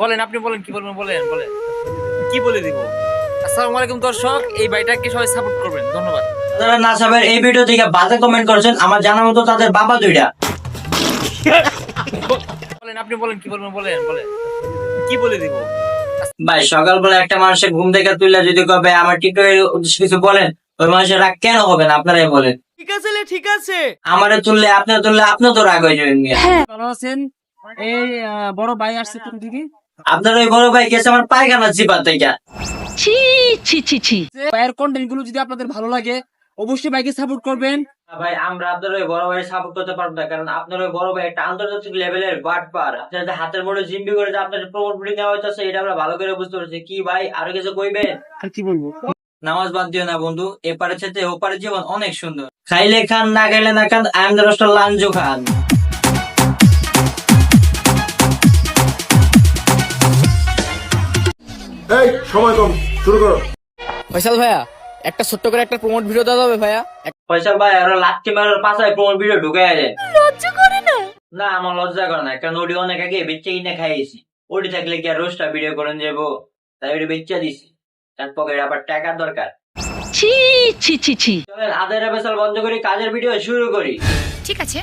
বলেন। আপনি বলেন কি বলবেন বলেন বলেন। কি বলে দিব? আসসালামু আলাইকুম দর্শক। এই ভাইটাকে সবাই সাপোর্ট করবেন। ধন্যবাদ। আপনারা না সাবের এই ভিডিও থেকে বাজে কমেন্ট করেছেন। আমার জানা মতো তাদের বাবা দুইটা। বলেন আপনি বলেন কি বলবেন বলেন বলেন। কি বলে দিব? ভাই সকালবেলা একটা মানুষের ঘুম থেকে তুললে যদি কবে আমার টিকটকের উদ্দেশ্যে কিছু বলেন ওই মানুষের রাগ কেন হবে না? আপনারাই বলেন। ঠিক আছে লে, ঠিক আছে। আমারে তুললে আপনি তুললে আপনিও তো রাগ হয়ে যাবেন। মিয়া। ভালো আছেন? এই বড় ভাই আসছে কোন থেকে আপনার ওই বড় ভাই গেছে আমার পায়খানা চিপার থেকে ছি ছি ছি ছি। ভাইয়ের কন্টেন্টগুলো যদি আপনাদের ভালো লাগে অবশ্যই ভাইকে সাপোর্ট করবেন। ভাই আমরা আপনার ওই বড় ভাই সাপোর্ট করতে পারব না কারণ আপনার ওই বড় ভাই একটা আন্তর্জাতিক লেভেলের বাট পার। আপনার যে হাতের বড় জিম্বি করে যে আপনার প্রমোট বিডিং নেওয়া হইতেছে এটা আমরা ভালো করে বুঝতে পারছি। কি ভাই আরও কিছু কইবেন? আর কি বলব? নামাজ বাদ দিও না বন্ধু এপারে চেতে ওপারে জীবন অনেক সুন্দর। খাইলে খান না খাইলে না খান আই এম দ্য রোস্টার লাঞ্জু খান। এই সময় কম শুরু করো। ফয়সাল ভাইয়া একটা ছোট্ট করে একটা প্রমোট ভিডিও দেওয়া যাবে ভাইয়া? পয়সা ভাই আর লাত্তি মারার পাশায় প্রমোট ভিডিও ঢুকে যায় লজ্জা করে না? না আমার লজ্জা করে না। কারণ ওটি অনেক আগে বেচে কিনে খাইয়েছি ওটি থাকলে কি আর রোস্টার ভিডিও করেন যাব তাই ওটি বেচে দিছি। তার পকেটে আবার টাকার দরকার। ছি ছি ছি ছি। চলেন বেসাল বন্ধ করি কাজের ভিডিও শুরু করি। ঠিক আছে।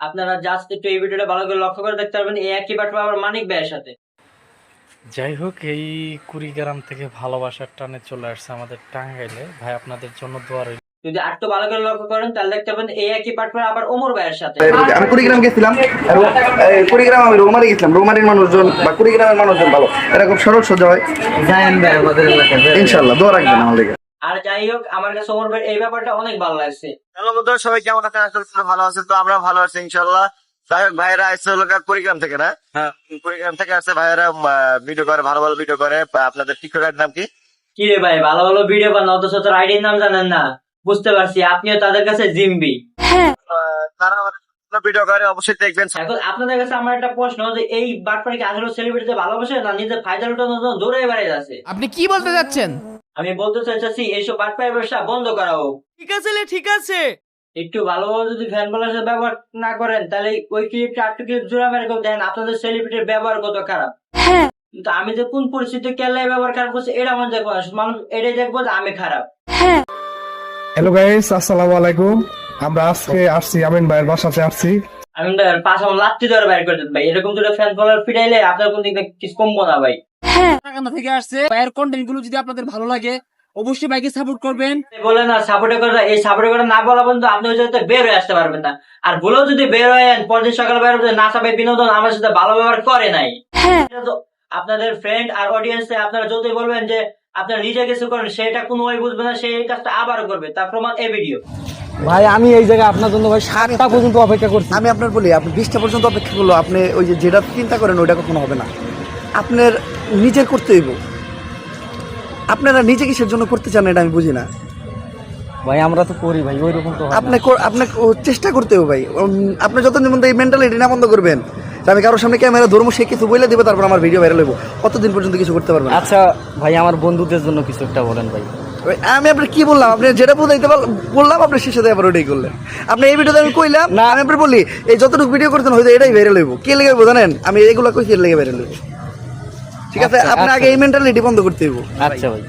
আপনারা জাস্ট একটু এই ভিডিওটা ভালো করে লক্ষ্য করে দেখতে পারবেন এই একই বাট আবার মানিক ভাইয়ের সাথে। যাই হোক এই কুড়িগ্রাম থেকে ভালোবাসার টানে চলে আসছে আমাদের টাঙ্গাইলে। ভাই আপনাদের জন্য দোয়া রইল। যদি ভালো করে লক্ষ্য করেন তাহলে দেখতে পাবেন এই একই পাট আবার ওমর ভাইয়ের সাথে। আমি কুড়িগ্রাম গেছিলাম কুড়িগ্রাম আমি রোমারি গেছিলাম। রোমারির মানুষজন বা কুড়িগ্রামের মানুষজন ভালো। এরা খুব সরল সোজা হয়। ভাই আমাদের এলাকায় ইনশাল্লাহ দোয়া রাখবেন আমাদের আর যাই হোক আমার কাছে ওমর ভাই এই ব্যাপারটা অনেক ভালো লাগছে। হ্যালো বন্ধুরা সবাই কেমন আছেন? করছি ভালো আছেন তো আমরা ভালো আছি ইনশাল্লাহ ভাইয়েরা আসছে হলো কুড়িগ্রাম থেকে না? হ্যাঁ। কুড়িগ্রাম থেকে আসছে ভাইয়েরা ভিডিও করে ভালো ভালো ভিডিও করে আপনাদের টিকটকের নাম কি? কি রে ভাই ভালো ভালো ভিডিও অথচ তোর আইডির নাম জানেন না। বুঝতে পারছি আপনিও তাদের কাছে জিম্বি। আহ, তারা ভিডিও করে অবশ্যই দেখবেন। এখন আপনাদের কাছে আমার একটা প্রশ্ন যে এই বাটপাড়িকে আসলে সেলিব্রিটিতে ভালোবাসে না নিজের ফায়দা লুটানোর জন্য দৌড়ে বেড়ে যাচ্ছে? আপনি কি বলতে যাচ্ছেন আমি বলতে চাইছি এইসব বাটপাড়ি ব্যবসা বন্ধ করা হোক। ঠিক আছে ঠিক আছে। একটু ভালোভাবে যদি ফ্যান বলার ব্যবহার না করেন তাহলে ওই ক্লিপটা আটটু ক্লিপ জোড়া মেরে দেন আপনাদের সেলিব্রিটির ব্যবহার কত খারাপ। কিন্তু আমি যে কোন পরিস্থিতিতে কেলাই ব্যবহার খারাপ করছি এটা আমার দেখব না মানুষ এটাই দেখব যে আমি খারাপ। হ্যালো গাইস আসসালামু আলাইকুম। আমরা আজকে আসছি আমিন ভাইয়ের বাসাতে আসছি। আমি ভাই পাশে আমার লাত্তি ধরে বাইর করে দেন ভাই এরকম দুটো ফ্যান ফলোয়ার ফিরাইলে আপনার কোন দিক কিছু কমবো না ভাই। টাকানা থেকে আসছে ভাইয়ের কন্টেন্টগুলো যদি আপনাদের ভালো লাগে অবশ্যই ভাইকে সাপোর্ট করবেন। বলে না সাপোর্টে করে এই সাপোর্টে করে না বলা বন্ধু আপনি ওই জায়গাতে বের হয়ে আসতে পারবেন না। আর বলেও যদি বের হয়ে পরদিন সকালে বের হবে না সাবে বিনোদন আমার সাথে ভালো ব্যবহার করে নাই। আপনাদের ফ্রেন্ড আর অডিয়েন্স আপনারা যতই বলবেন যে আপনারা নিজে কিছু করেন সেটা কোনো ওই বুঝবে না সেই কাজটা আবারও করবে। তার প্রমাণ এই ভিডিও ভাই আমি এই জায়গায় আপনার জন্য ভাই সাতটা পর্যন্ত অপেক্ষা করছি। আমি আপনার বলি আপনি বিশটা পর্যন্ত অপেক্ষা করল আপনি ওই যে যেটা চিন্তা করেন ওইটা কখনো হবে না। আপনার নিজের করতে হইব। আপনারা নিজে কিসের জন্য করতে চান এটা আমি বুঝি না। ভাই আমরা তো করি ভাই ওই রকম তো। আপনি আপনি চেষ্টা করতে হবে ভাই। আপনি যত যেমন এই মেন্টালিটি না বন্ধ করবেন আমি কারোর সামনে ক্যামেরা ধর্ম সে কিছু বলে দেবে তারপর আমার ভিডিও ভাইরাল হইব। কতদিন পর্যন্ত কিছু করতে পারবেন? আচ্ছা ভাই আমার বন্ধুদের জন্য কিছু একটা বলেন ভাই। আমি আপনার কি বললাম? আপনি যেটা বুঝাইতে বললাম আপনি শেষে আবার ওটাই করলেন। আপনি এই ভিডিওতে আমি কইলাম না। আমি আপনার বলি এই যতটুকু ভিডিও করতেন হয়তো এটাই ভাইরাল হইব। কে লেগে জানেন? আমি এগুলো কইছি এর লেগে ভাইরাল হইব। ঠিক আছে আচ্ছা, আপনি আগে এই মেন্টালিটি বন্ধ করতে হইব। আচ্ছা ভাই।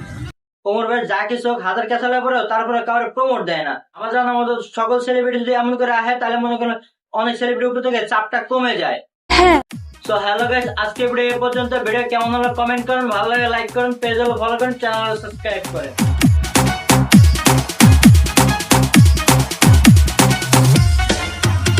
কোমর ভাই যা কিছু হোক হাতের কেসালে পরে তারপরে কারোর প্রমোট দেয় না। আমার জানা মতো সকল সেলিব্রিটি যদি এমন করে আহে তাহলে মনে করেন অনেক সেলিব্রিটি উপর থেকে চাপটা কমে যায়। সো হ্যালো গাইস আজকে ভিডিও এ পর্যন্ত। ভিডিও কেমন হলো কমেন্ট করেন ভালো লাগে লাইক করেন পেজ ফলো করেন চ্যানেল সাবস্ক্রাইব করেন।